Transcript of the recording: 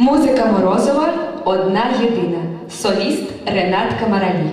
Музика Морозова одна єдина. Соліст Ренат Камаралі.